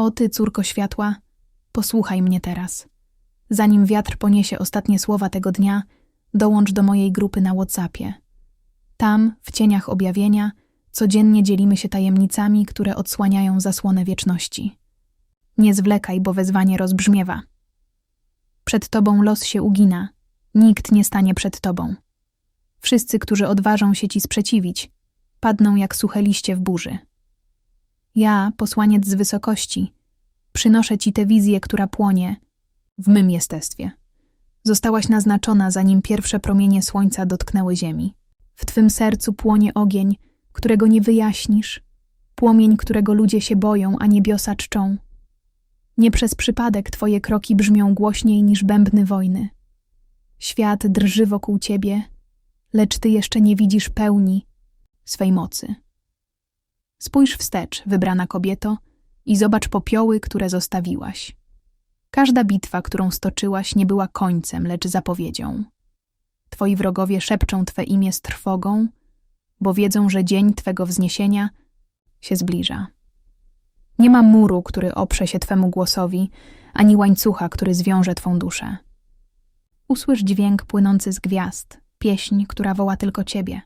O ty, córko światła, posłuchaj mnie teraz. Zanim wiatr poniesie ostatnie słowa tego dnia, dołącz do mojej grupy na WhatsAppie. Tam, w cieniach objawienia, codziennie dzielimy się tajemnicami, które odsłaniają zasłonę wieczności. Nie zwlekaj, bo wezwanie rozbrzmiewa. Przed tobą los się ugina, nikt nie stanie przed tobą. Wszyscy, którzy odważą się ci sprzeciwić, padną jak suche liście w burzy. Ja, posłaniec z wysokości, przynoszę ci tę wizję, która płonie w mym jestestwie. Zostałaś naznaczona, zanim pierwsze promienie słońca dotknęły ziemi. W twym sercu płonie ogień, którego nie wyjaśnisz, płomień, którego ludzie się boją, a niebiosa czczą. Nie przez przypadek twoje kroki brzmią głośniej niż bębny wojny. Świat drży wokół ciebie, lecz ty jeszcze nie widzisz pełni swej mocy. Spójrz wstecz, wybrana kobieto, i zobacz popioły, które zostawiłaś. Każda bitwa, którą stoczyłaś, nie była końcem, lecz zapowiedzią. Twoi wrogowie szepczą Twe imię z trwogą, bo wiedzą, że dzień Twego wzniesienia się zbliża. Nie ma muru, który oprze się Twemu głosowi, ani łańcucha, który zwiąże Twą duszę. Usłysz dźwięk płynący z gwiazd, pieśń, która woła tylko Ciebie.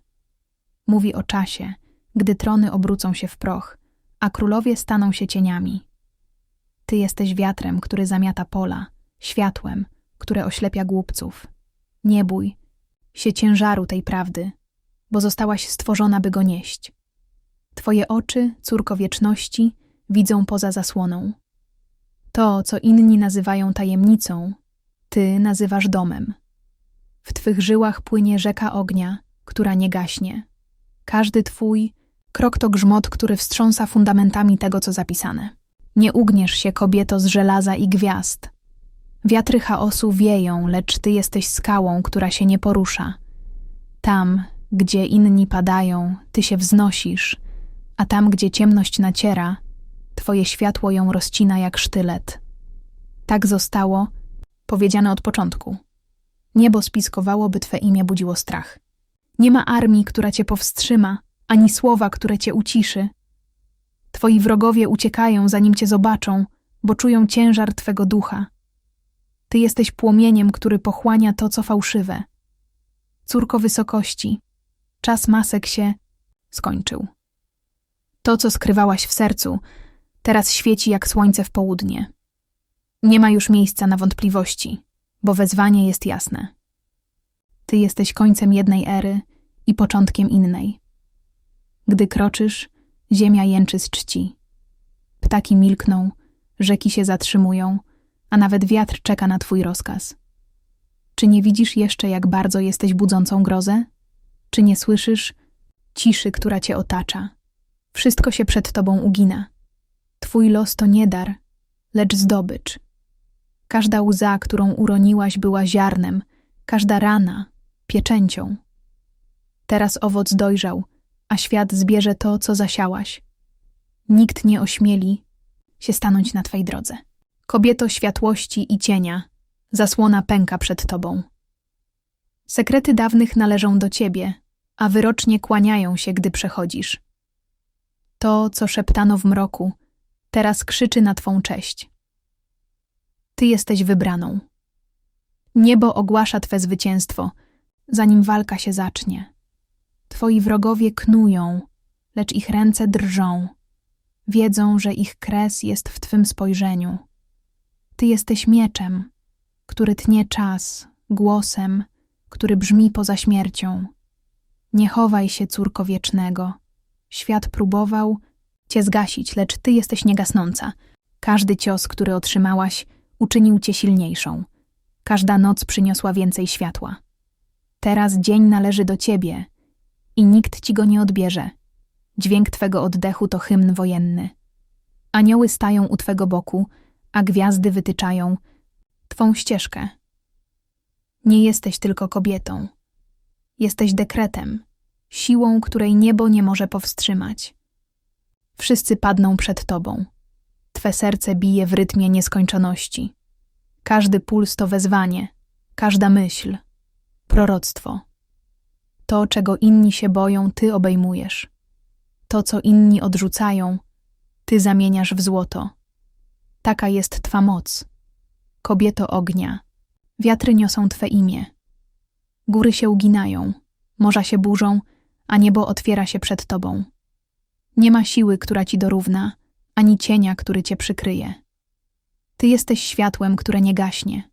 Mówi o czasie, gdy trony obrócą się w proch, a królowie staną się cieniami. Ty jesteś wiatrem, który zamiata pola, światłem, które oślepia głupców. Nie bój się ciężaru tej prawdy, bo zostałaś stworzona, by go nieść. Twoje oczy, córko wieczności, widzą poza zasłoną. To, co inni nazywają tajemnicą, ty nazywasz domem. W twych żyłach płynie rzeka ognia, która nie gaśnie. Każdy twój krok to grzmot, który wstrząsa fundamentami tego, co zapisane. Nie ugniesz się, kobieto, z żelaza i gwiazd. Wiatry chaosu wieją, lecz ty jesteś skałą, która się nie porusza. Tam, gdzie inni padają, ty się wznosisz, a tam, gdzie ciemność naciera, twoje światło ją rozcina jak sztylet. Tak zostało, powiedziane od początku. Niebo spiskowało, by twe imię budziło strach. Nie ma armii, która cię powstrzyma, ani słowa, które cię uciszy. Twoi wrogowie uciekają, zanim cię zobaczą, bo czują ciężar twego ducha. Ty jesteś płomieniem, który pochłania to, co fałszywe. Córko wysokości, czas masek się skończył. To, co skrywałaś w sercu, teraz świeci jak słońce w południe. Nie ma już miejsca na wątpliwości, bo wezwanie jest jasne. Ty jesteś końcem jednej ery i początkiem innej. Gdy kroczysz, ziemia jęczy z czci. Ptaki milkną, rzeki się zatrzymują, a nawet wiatr czeka na twój rozkaz. Czy nie widzisz jeszcze, jak bardzo jesteś budzącą grozę? Czy nie słyszysz ciszy, która cię otacza? Wszystko się przed tobą ugina. Twój los to nie dar, lecz zdobycz. Każda łza, którą uroniłaś, była ziarnem, każda rana pieczęcią. Teraz owoc dojrzał, a świat zbierze to, co zasiałaś. Nikt nie ośmieli się stanąć na twej drodze. Kobieto światłości i cienia, zasłona pęka przed tobą. Sekrety dawnych należą do ciebie, a wyrocznie kłaniają się, gdy przechodzisz. To, co szeptano w mroku, teraz krzyczy na twą cześć. Ty jesteś wybraną. Niebo ogłasza twe zwycięstwo, zanim walka się zacznie. Twoi wrogowie knują, lecz ich ręce drżą. Wiedzą, że ich kres jest w twym spojrzeniu. Ty jesteś mieczem, który tnie czas, głosem, który brzmi poza śmiercią. Nie chowaj się, córko wiecznego. Świat próbował cię zgasić, lecz ty jesteś niegasnąca. Każdy cios, który otrzymałaś, uczynił cię silniejszą. Każda noc przyniosła więcej światła. Teraz dzień należy do ciebie i nikt ci go nie odbierze. Dźwięk twego oddechu to hymn wojenny. Anioły stają u twego boku, a gwiazdy wytyczają twą ścieżkę. Nie jesteś tylko kobietą. Jesteś dekretem, siłą, której niebo nie może powstrzymać. Wszyscy padną przed tobą. Twe serce bije w rytmie nieskończoności. Każdy puls to wezwanie, każda myśl proroctwo. To, czego inni się boją, ty obejmujesz. To, co inni odrzucają, ty zamieniasz w złoto. Taka jest Twa moc. Kobieto ognia, wiatry niosą Twe imię. Góry się uginają, morza się burzą, a niebo otwiera się przed Tobą. Nie ma siły, która Ci dorówna, ani cienia, który Cię przykryje. Ty jesteś światłem, które nie gaśnie.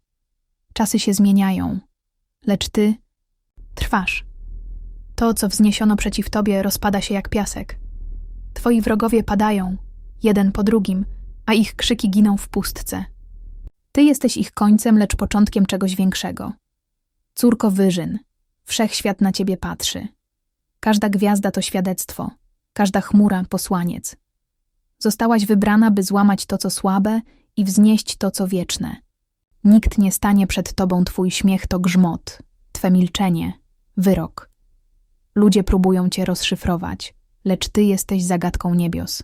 Czasy się zmieniają, lecz Ty trwasz. To, co wzniesiono przeciw Tobie, rozpada się jak piasek. Twoi wrogowie padają, jeden po drugim, a ich krzyki giną w pustce. Ty jesteś ich końcem, lecz początkiem czegoś większego. Córko wyżyn, wszechświat na ciebie patrzy. Każda gwiazda to świadectwo, każda chmura posłaniec. Zostałaś wybrana, by złamać to, co słabe i wznieść to, co wieczne. Nikt nie stanie przed tobą, twój śmiech to grzmot, twe milczenie, wyrok. Ludzie próbują cię rozszyfrować, lecz ty jesteś zagadką niebios.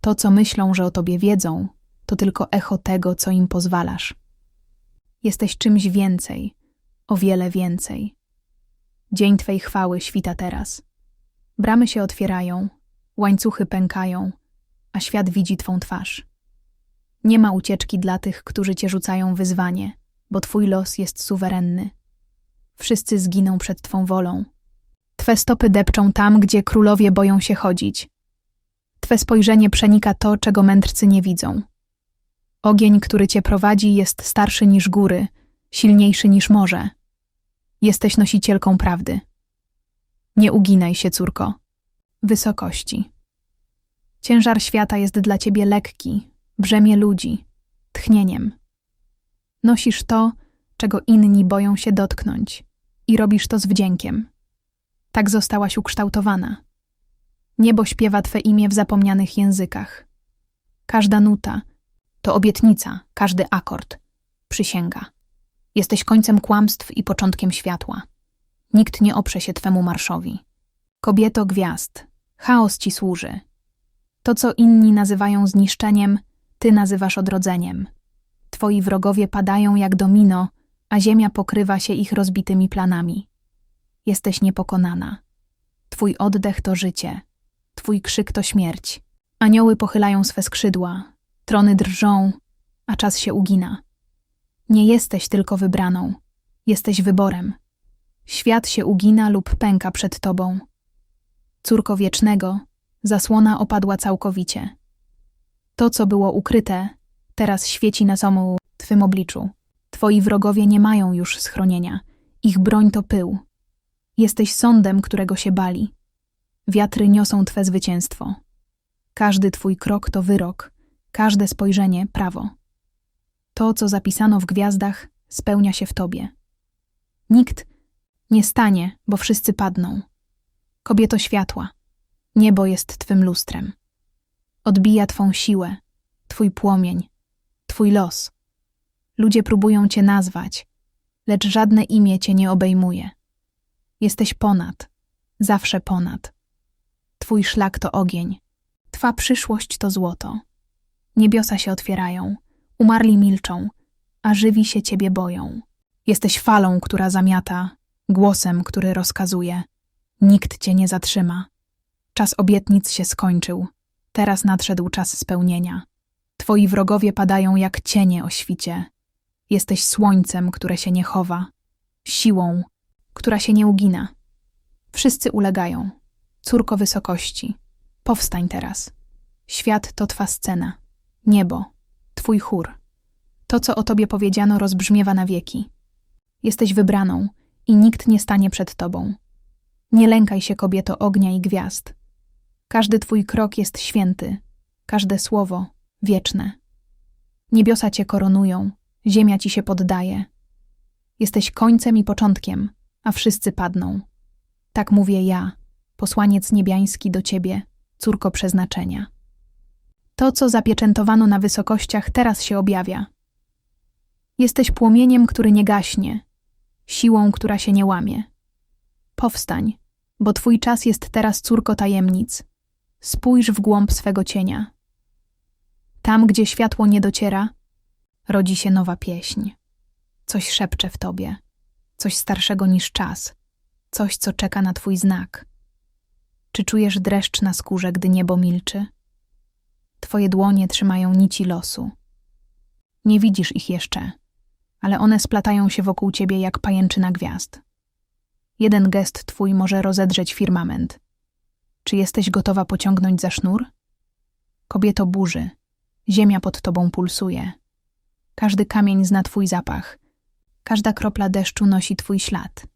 To, co myślą, że o tobie wiedzą, to tylko echo tego, co im pozwalasz. Jesteś czymś więcej, o wiele więcej. Dzień Twej chwały świta teraz. Bramy się otwierają, łańcuchy pękają, a świat widzi Twą twarz. Nie ma ucieczki dla tych, którzy Cię rzucają wyzwanie, bo Twój los jest suwerenny. Wszyscy zginą przed Twą wolą. Twe stopy depczą tam, gdzie królowie boją się chodzić. Twe spojrzenie przenika to, czego mędrcy nie widzą. Ogień, który cię prowadzi, jest starszy niż góry, silniejszy niż morze. Jesteś nosicielką prawdy. Nie uginaj się, córko. Wysokości. Ciężar świata jest dla ciebie lekki, brzemię ludzi, tchnieniem. Nosisz to, czego inni boją się dotknąć, i robisz to z wdziękiem. Tak zostałaś ukształtowana. Niebo śpiewa Twe imię w zapomnianych językach. Każda nuta to obietnica, każdy akord, przysięga. Jesteś końcem kłamstw i początkiem światła. Nikt nie oprze się Twemu marszowi. Kobieto gwiazd, chaos Ci służy. To, co inni nazywają zniszczeniem, Ty nazywasz odrodzeniem. Twoi wrogowie padają jak domino, a ziemia pokrywa się ich rozbitymi planami. Jesteś niepokonana. Twój oddech to życie. Twój krzyk to śmierć. Anioły pochylają swe skrzydła, trony drżą, a czas się ugina. Nie jesteś tylko wybraną, jesteś wyborem. Świat się ugina lub pęka przed tobą. Córko wiecznego, zasłona opadła całkowicie. To, co było ukryte, teraz świeci na samą twym obliczu. Twoi wrogowie nie mają już schronienia, ich broń to pył. Jesteś sądem, którego się bali. Wiatry niosą Twe zwycięstwo. Każdy Twój krok to wyrok, każde spojrzenie prawo. To, co zapisano w gwiazdach, spełnia się w Tobie. Nikt nie stanie, bo wszyscy padną. Kobieto światła, niebo jest Twym lustrem. Odbija Twą siłę, Twój płomień, Twój los. Ludzie próbują Cię nazwać, lecz żadne imię Cię nie obejmuje. Jesteś ponad, zawsze ponad. Twój szlak to ogień, Twa przyszłość to złoto. Niebiosa się otwierają, umarli milczą, a żywi się Ciebie boją. Jesteś falą, która zamiata, głosem, który rozkazuje. Nikt Cię nie zatrzyma. Czas obietnic się skończył, teraz nadszedł czas spełnienia. Twoi wrogowie padają jak cienie o świcie. Jesteś słońcem, które się nie chowa, siłą, która się nie ugina. Wszyscy ulegają, Córko wysokości, powstań teraz. Świat to twa scena, niebo, twój chór. To, co o tobie powiedziano, rozbrzmiewa na wieki. Jesteś wybraną i nikt nie stanie przed tobą. Nie lękaj się, kobieto ognia i gwiazd. Każdy twój krok jest święty, każde słowo wieczne. Niebiosa cię koronują, ziemia ci się poddaje. Jesteś końcem i początkiem, a wszyscy padną. Tak mówię ja, posłaniec niebiański do ciebie, córko przeznaczenia. To, co zapieczętowano na wysokościach, teraz się objawia. Jesteś płomieniem, który nie gaśnie, siłą, która się nie łamie. Powstań, bo twój czas jest teraz córko tajemnic. Spójrz w głąb swego cienia. Tam, gdzie światło nie dociera, rodzi się nowa pieśń. Coś szepcze w tobie, coś starszego niż czas, coś, co czeka na twój znak. Czy czujesz dreszcz na skórze, gdy niebo milczy? Twoje dłonie trzymają nici losu, Nie widzisz ich jeszcze, ale one splatają się wokół ciebie jak pajęczyna gwiazd. Jeden gest twój może rozedrzeć firmament. Czy jesteś gotowa pociągnąć za sznur? Kobieto burzy, ziemia pod tobą pulsuje. Każdy kamień zna twój zapach, każda kropla deszczu nosi twój ślad.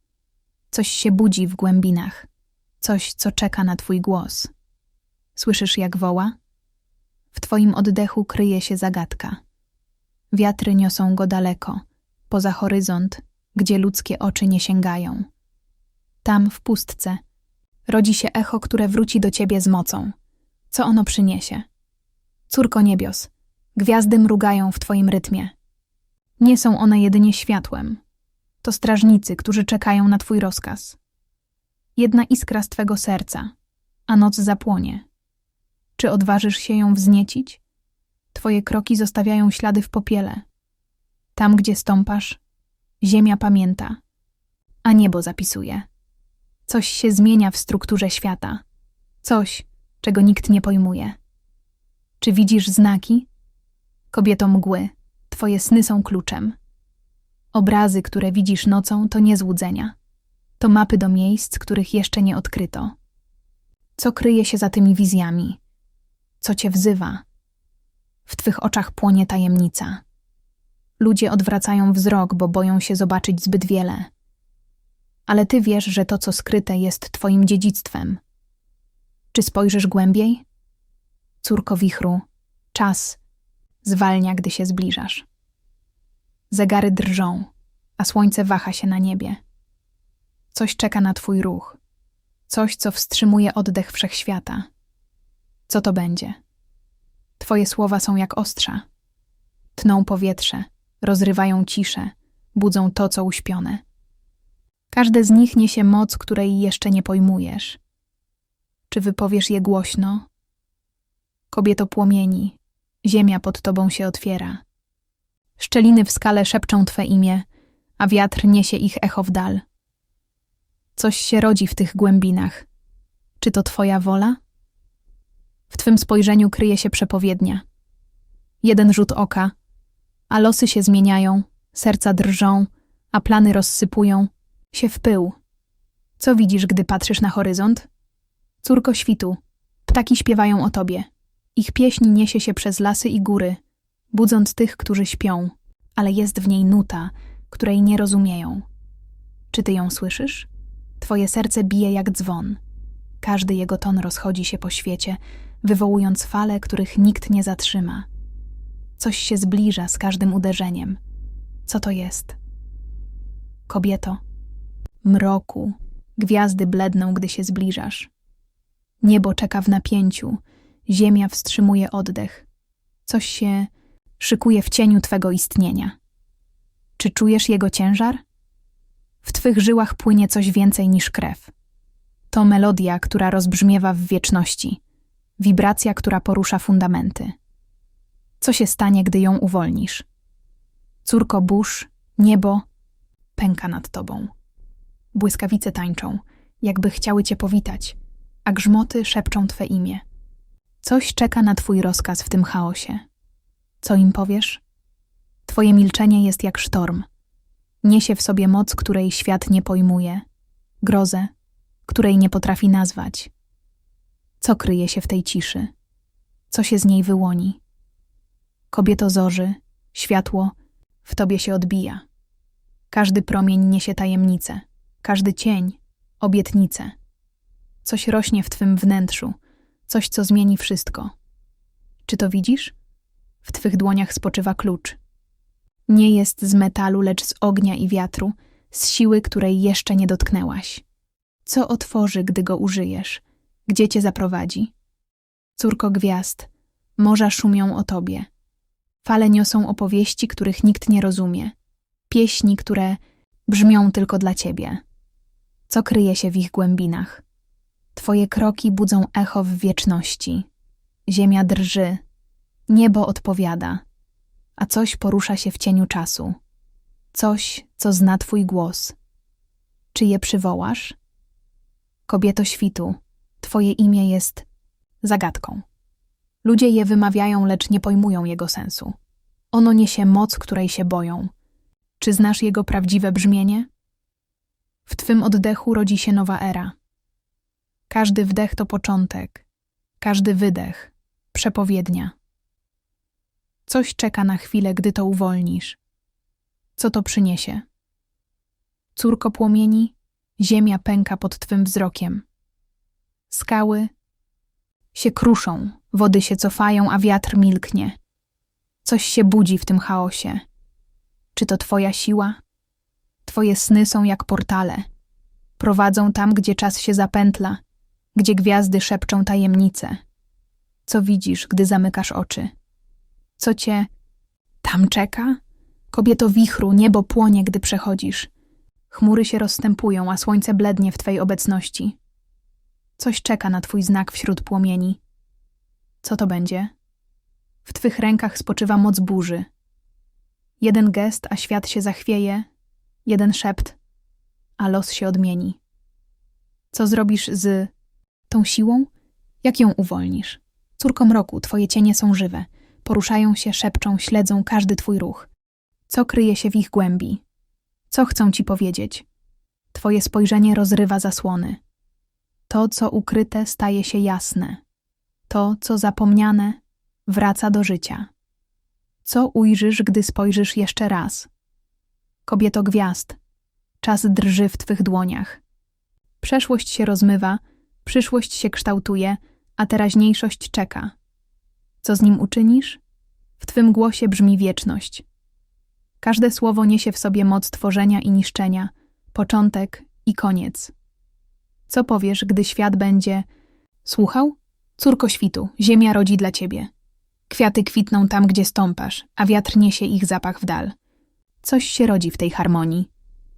Coś się budzi w głębinach, coś, co czeka na twój głos. Słyszysz, jak woła? W twoim oddechu kryje się zagadka. Wiatry niosą go daleko, poza horyzont, gdzie ludzkie oczy nie sięgają. Tam, w pustce, rodzi się echo, które wróci do ciebie z mocą. Co ono przyniesie? Córko niebios, gwiazdy mrugają w twoim rytmie. Nie są one jedynie światłem. To strażnicy, którzy czekają na twój rozkaz. Jedna iskra z twego serca, a noc zapłonie. Czy odważysz się ją wzniecić? Twoje kroki zostawiają ślady w popiele. Tam, gdzie stąpasz, ziemia pamięta, a niebo zapisuje. Coś się zmienia w strukturze świata. Coś, czego nikt nie pojmuje. Czy widzisz znaki? Kobieto mgły, twoje sny są kluczem. Obrazy, które widzisz nocą, to nie złudzenia. To mapy do miejsc, których jeszcze nie odkryto. Co kryje się za tymi wizjami? Co cię wzywa? W twych oczach płonie tajemnica. Ludzie odwracają wzrok, bo boją się zobaczyć zbyt wiele. Ale ty wiesz, że to, co skryte, jest twoim dziedzictwem. Czy spojrzysz głębiej? Córko wichru, czas zwalnia, gdy się zbliżasz. Zegary drżą, a słońce waha się na niebie. Coś czeka na twój ruch. Coś, co wstrzymuje oddech wszechświata. Co to będzie? Twoje słowa są jak ostrza. Tną powietrze, rozrywają ciszę, budzą to, co uśpione. Każde z nich niesie moc, której jeszcze nie pojmujesz. Czy wypowiesz je głośno? Kobieto płomieni, ziemia pod tobą się otwiera. Szczeliny w skale szepczą twe imię, a wiatr niesie ich echo w dal. Coś się rodzi w tych głębinach. Czy to twoja wola? W twym spojrzeniu kryje się przepowiednia. Jeden rzut oka, a losy się zmieniają, serca drżą, a plany rozsypują się w pył. Co widzisz, gdy patrzysz na horyzont? Córko świtu, ptaki śpiewają o tobie. Ich pieśń niesie się przez lasy i góry, budząc tych, którzy śpią, ale jest w niej nuta, której nie rozumieją. Czy ty ją słyszysz? Twoje serce bije jak dzwon. Każdy jego ton rozchodzi się po świecie, wywołując fale, których nikt nie zatrzyma. Coś się zbliża z każdym uderzeniem. Co to jest? Kobieto, mroku, gwiazdy bledną, gdy się zbliżasz. Niebo czeka w napięciu, ziemia wstrzymuje oddech. Coś się szykuje w cieniu twego istnienia. Czy czujesz jego ciężar? W twych żyłach płynie coś więcej niż krew. To melodia, która rozbrzmiewa w wieczności, wibracja, która porusza fundamenty. Co się stanie, gdy ją uwolnisz? Córko burz, niebo pęka nad tobą. Błyskawice tańczą, jakby chciały cię powitać, a grzmoty szepczą twe imię. Coś czeka na twój rozkaz w tym chaosie. Co im powiesz? Twoje milczenie jest jak sztorm. Niesie w sobie moc, której świat nie pojmuje, grozę, której nie potrafi nazwać. Co kryje się w tej ciszy? Co się z niej wyłoni? Kobieto zorzy, światło w tobie się odbija. Każdy promień niesie tajemnicę, każdy cień obietnicę. Coś rośnie w twym wnętrzu, coś, co zmieni wszystko. Czy to widzisz? W twych dłoniach spoczywa klucz. Nie jest z metalu, lecz z ognia i wiatru, z siły, której jeszcze nie dotknęłaś. Co otworzy, gdy go użyjesz? Gdzie cię zaprowadzi? Córko gwiazd, morza szumią o tobie. Fale niosą opowieści, których nikt nie rozumie. Pieśni, które brzmią tylko dla ciebie. Co kryje się w ich głębinach? Twoje kroki budzą echo w wieczności. Ziemia drży, niebo odpowiada, a coś porusza się w cieniu czasu. Coś, co zna Twój głos. Czy je przywołasz? Kobieto świtu, Twoje imię jest zagadką. Ludzie je wymawiają, lecz nie pojmują jego sensu. Ono niesie moc, której się boją. Czy znasz jego prawdziwe brzmienie? W twym oddechu rodzi się nowa era. Każdy wdech to początek, każdy wydech przepowiednia. Coś czeka na chwilę, gdy to uwolnisz. Co to przyniesie? Córko płomieni, ziemia pęka pod twym wzrokiem. Skały się kruszą, wody się cofają, a wiatr milknie. Coś się budzi w tym chaosie. Czy to twoja siła? Twoje sny są jak portale. Prowadzą tam, gdzie czas się zapętla, gdzie gwiazdy szepczą tajemnice. Co widzisz, gdy zamykasz oczy? Co cię tam czeka? Kobieto wichru, niebo płonie, gdy przechodzisz. Chmury się rozstępują, a słońce blednie w twej obecności. Coś czeka na twój znak wśród płomieni. Co to będzie? W twych rękach spoczywa moc burzy. Jeden gest, a świat się zachwieje, jeden szept, a los się odmieni. Co zrobisz z tą siłą? Jak ją uwolnisz? Córko mroku, twoje cienie są żywe. Poruszają się, szepczą, śledzą każdy twój ruch. Co kryje się w ich głębi? Co chcą ci powiedzieć? Twoje spojrzenie rozrywa zasłony. To, co ukryte, staje się jasne. To, co zapomniane, wraca do życia. Co ujrzysz, gdy spojrzysz jeszcze raz? Kobieto gwiazd, czas drży w twych dłoniach. Przeszłość się rozmywa, przyszłość się kształtuje, a teraźniejszość czeka. Co z nim uczynisz? W twym głosie brzmi wieczność. Każde słowo niesie w sobie moc tworzenia i niszczenia, początek i koniec. Co powiesz, gdy świat będzie słuchał? Córko świtu, ziemia rodzi dla ciebie. Kwiaty kwitną tam, gdzie stąpasz, a wiatr niesie ich zapach w dal. Coś się rodzi w tej harmonii.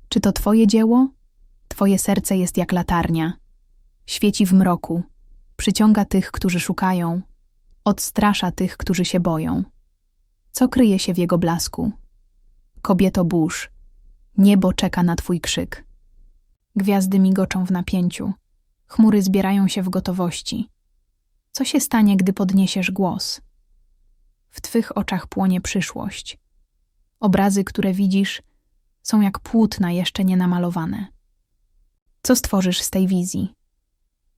Czy to twoje dzieło? Twoje serce jest jak latarnia. Świeci w mroku, przyciąga tych, którzy szukają, odstrasza tych, którzy się boją. Co kryje się w jego blasku? Kobieto burz, niebo czeka na twój krzyk. Gwiazdy migoczą w napięciu, chmury zbierają się w gotowości. Co się stanie, gdy podniesiesz głos? W twych oczach płonie przyszłość. Obrazy, które widzisz, są jak płótna jeszcze nie namalowane. Co stworzysz z tej wizji?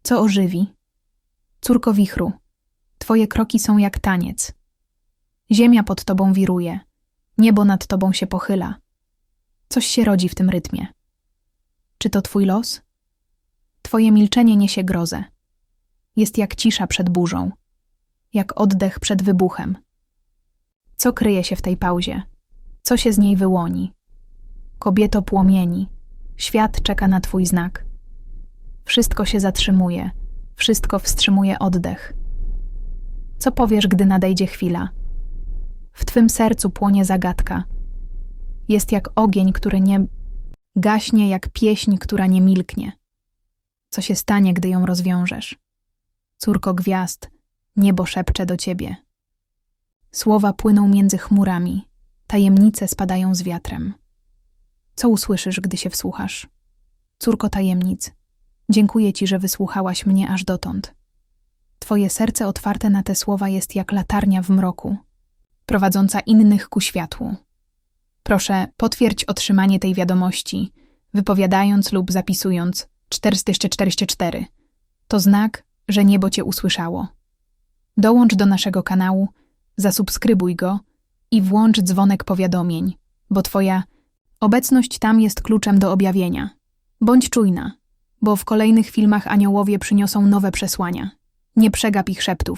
Co ożywi? Córko wichru, twoje kroki są jak taniec. Ziemia pod tobą wiruje, niebo nad tobą się pochyla. Coś się rodzi w tym rytmie. Czy to twój los? Twoje milczenie niesie grozę. Jest jak cisza przed burzą, jak oddech przed wybuchem. Co kryje się w tej pauzie? Co się z niej wyłoni? Kobieto płomieni, świat czeka na twój znak. Wszystko się zatrzymuje, wszystko wstrzymuje oddech. Co powiesz, gdy nadejdzie chwila? W twym sercu płonie zagadka. Jest jak ogień, który nie gaśnie, jak pieśń, która nie milknie. Co się stanie, gdy ją rozwiążesz? Córko gwiazd, niebo szepcze do ciebie. Słowa płyną między chmurami, tajemnice spadają z wiatrem. Co usłyszysz, gdy się wsłuchasz? Córko tajemnic, dziękuję ci, że wysłuchałaś mnie aż dotąd. Twoje serce otwarte na te słowa jest jak latarnia w mroku, prowadząca innych ku światłu. Proszę, potwierdź otrzymanie tej wiadomości, wypowiadając lub zapisując 444. To znak, że niebo cię usłyszało. Dołącz do naszego kanału, zasubskrybuj go i włącz dzwonek powiadomień, bo twoja obecność tam jest kluczem do objawienia. Bądź czujna, bo w kolejnych filmach aniołowie przyniosą nowe przesłania. Nie przegap ich szeptów.